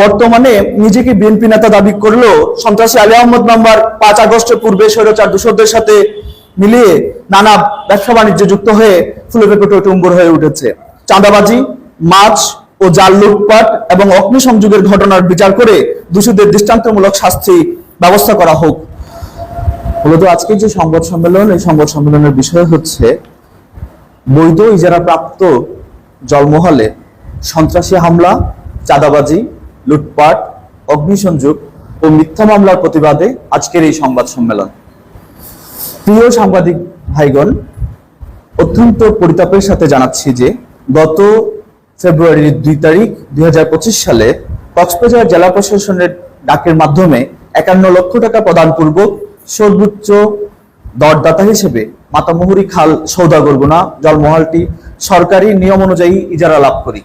বর্তমানে নিজেকে বিএনপি নেতা দাবি করলেও সন্ত্রাসী আলী আহমদ নাম্বার পাঁচ আগস্টের পূর্বে স্বৈরাচার দূষরদের সাথে মিলিয়ে নানা ব্যবসা বাণিজ্যে যুক্ত হয়ে ফুলে ফেপে টুম্বুর হয়ে উঠেছে। চাঁদাবাজি, মাছ ও জাল লুটপাট এবং অগ্নিসংযোগের ঘটনার বিচার করে দোষীদের দৃষ্টান্তমূলক শাস্তি ব্যবস্থা করা হোক। মূলত আজকে যে সংবাদ সম্মেলন, এই সংবাদ সম্মেলনের বিষয় হচ্ছে বৈধ ইজারা প্রাপ্ত জলমহলে সন্ত্রাসী হামলা, চাঁদাবাজি লুটপাট, অগ্নিসংযোগ ও মিথ্যা মামলার প্রতিবাদে আজকের এই সংবাদ সম্মেলন। প্রিয় সাংবাদিক ভাইগণ, অত্যন্ত পরিতাপের সাথে জানাচ্ছি যে গত ফেব্রুয়ারির দুই তারিখ দুই হাজার পঁচিশ সালে কক্সবাজার জেলা প্রশাসনের ডাকের মাধ্যমে একান্ন লক্ষ টাকা প্রদান পূর্বক সর্বোচ্চ দরদাতা হিসেবে মাতামুহুরি খাল সৌদাগরগুনা জলমহলটি সরকারি নিয়ম অনুযায়ী ইজারা লাভ করি।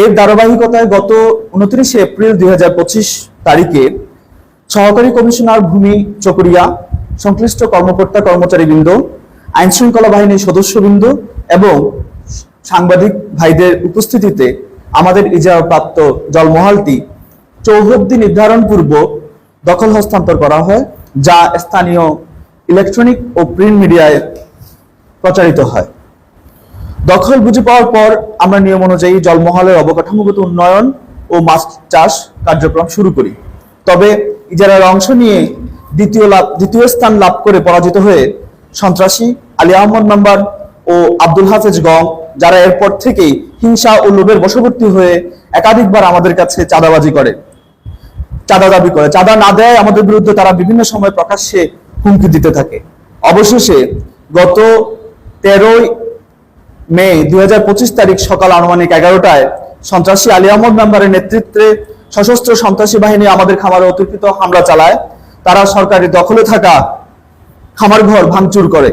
এর ধারাবাহিকতায় গত উনত্রিশে এপ্রিল দুই হাজার পঁচিশ তারিখে সহকারী কমিশনার ভূমি চকরিয়া, সংশ্লিষ্ট কর্মকর্তা কর্মচারীবৃন্দ আইন শৃঙ্খলা বাহিনীর সদস্যবৃন্দ এবং সাংবাদিক ভাইদের উপস্থিতিতে আমাদের ইজারাপ্রাপ্ত জলমহলটি চৌহদ্দি নির্ধারণ পূর্ব দখল হস্তান্তর করা হয়, যা স্থানীয় ইলেকট্রনিক ও প্রিন্ট মিডিয়ায় প্রচারিত হয়। দখল বুঝে পাওয়ার পর আমরা নিয়ম অনুযায়ী জলমহলের অবকাঠামোগত উন্নয়ন ও মাছ চাষ কার্যক্রম শুরু করি। তবে ইজারার অংশ নিয়ে দ্বিতীয় লাভ, দ্বিতীয় স্থান লাভ করে পরাজিত হয়ে সন্ত্রাসী আলী আহমদ নাম্বার ও আব্দুল হাফেজ গং, যারা এরপর থেকেই হিংসা ও লোভের বশবর্তী হয়ে একাধিকবার আমাদের কাছে চাঁদাবাজি করে। চাঁদা দাবি করে। চাঁদা না দেয় আমাদের বিরুদ্ধে তারা বিভিন্ন সময় প্রকাশ্যে হুমকি দিতে থাকে। অবশেষে গত তেরোই মে দুই হাজার পঁচিশ তারিখ সকাল আনুমানিক এগারোটায় সন্ত্রাসী আলী আহমদ মেম্বারের নেতৃত্বে সশস্ত্র সন্ত্রাসী বাহিনী আমাদের খামারে অতিরিক্ত হামলা চালায়। তারা সরকারি দখলে থাকা খামার ঘর ভাঙচুর করে।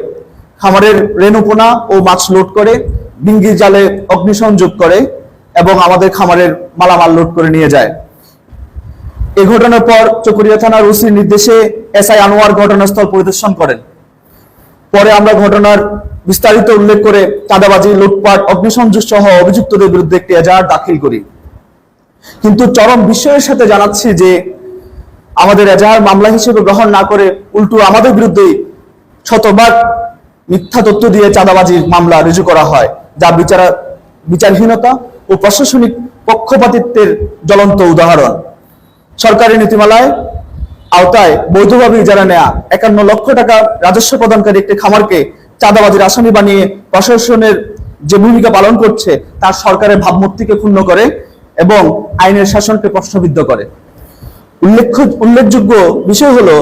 খামারের রেণুপোনা ও মাছ লোড করে, ডিঙ্গির জালে অগ্নিসংযোগ করে এবং আমাদের খামারের মালামাল লোড করে নিয়ে যায়। এ ঘটনার পর চকরিয়া থানার ওসির নির্দেশে এসআই আনোয়ার ঘটনাস্থল পরিদর্শন করেন। পরে আমরা ঘটনার বিস্তারিত উল্লেখ করে চাঁদাবাজি, লুটপাট, অগ্নিসংযোগ সহ অভিযুক্তদের বিরুদ্ধে একটি এজাহার দাখিল করি। কিন্তু চরম বিস্ময়ের সাথে জানাচ্ছি যে আমাদের এজাহার মামলা হিসেবে গ্রহণ না করে উল্টো আমাদের বিরুদ্ধেই শতভাগ মিথ্যা তথ্য দিয়ে চাঁদাবাজির মামলা রুজু করা হয়, যা বিচারা, বিচারহীনতা ও প্রশাসনিক পক্ষপাতিত্বের জ্বলন্ত উদাহরণ। সরকারি নীতিমালায় আওতায় বৈধভাবে ইজারা নেয়া একান্ন লক্ষ টাকা রাজস্ব প্রদানকারী একটি খামারকে চাঁদাবাজির আসামি বানিয়ে প্রশাসনের যে ভূমিকা পালন করছে, তার সরকারের ভাবমূর্তিকে ক্ষুণ্ণ করে এবং আইনের শাসনকে প্রশ্নবিদ্ধ করে। উল্লেখ্য, উল্লেখযোগ্য বিষয় হলো,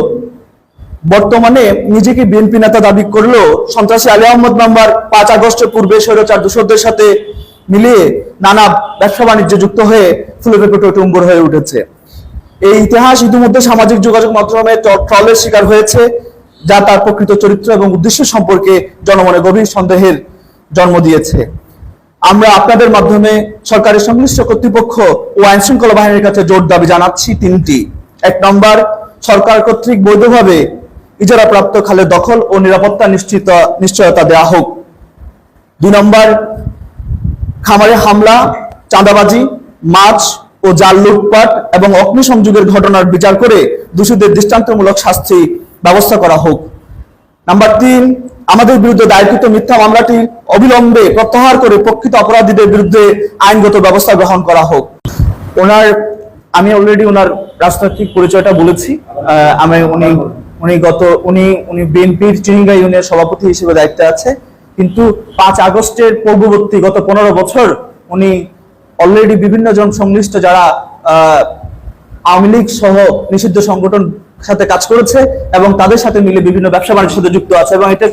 বর্তমানে নিজেকে বিএনপি নেতা দাবি করলেও সন্ত্রাসী আলী আহমদ নাম্বার পাঁচ আগস্টের পূর্বে স্বৈরাচার দূষরদের সাথে মিলিয়ে নানা ব্যবসা বাণিজ্য যুক্ত হয়ে ফুলে ফেপে টুম্বুর হয়ে উঠেছে। এই ইতিহাস ইতিমধ্যে সামাজিক যোগাযোগ মাধ্যমে ট্রলের শিকার হয়েছে। যা তার প্রকৃত চরিত্র এবং উদ্দেশ্য সম্পর্কে জনমনে গভীর সন্দেহের জন্ম দিয়েছে। আমরা আপনাদের মাধ্যমে সরকারের সংশ্লিষ্ট কর্তৃপক্ষ ও আইন শৃঙ্খলা বাহিনীর কাছে জোর দাবি জানাচ্ছি তিনটি। এক নম্বর, সরকার কর্তৃক বৈধভাবে ইজারাপ্রাপ্ত খালের দখল ও নিরাপত্তা নিশ্চিত, নিশ্চয়তা দেওয়া হোক। দুই নম্বর, খামারে হামলা, চাঁদাবাজি, মাছ ও জাল লুটপাট এবং অগ্নিসংযোগের ঘটনার বিচার করে দোষীদের দৃষ্টান্তমূলক শাস্তি ব্যবস্থা করা হোক। নাম্বার তিন, আমাদের বিরুদ্ধে দায়েরকৃত মিথ্যা মামলাটি অবিলম্বে প্রত্যাহার করে প্রকৃত অপরাধীদের বিরুদ্ধে আইনগত ব্যবস্থা গ্রহণ করা হোক। ওনার, আমি অলরেডি ওনার রাজনৈতিক পরিচয়টা বলেছি। আমি উনি উনি গত, উনি উনি বিএনপির চিনিঙ্গা ইউনিয়নের সভাপতি হিসেবে দায়িত্বে আছে। কিন্তু পাঁচ আগস্টের পূর্ববর্তী গত পনেরো বছর উনি অলরেডি বিভিন্ন জন সংশ্লিষ্ট যারা আওয়ামী লীগ সহ নিষিদ্ধ সংগঠন সাথে কাজ করেছে এবং তাদের সাথে মিলে বিভিন্ন ব্যবসা বাণিজ্যের সাথে যুক্ত আছে এবং এটা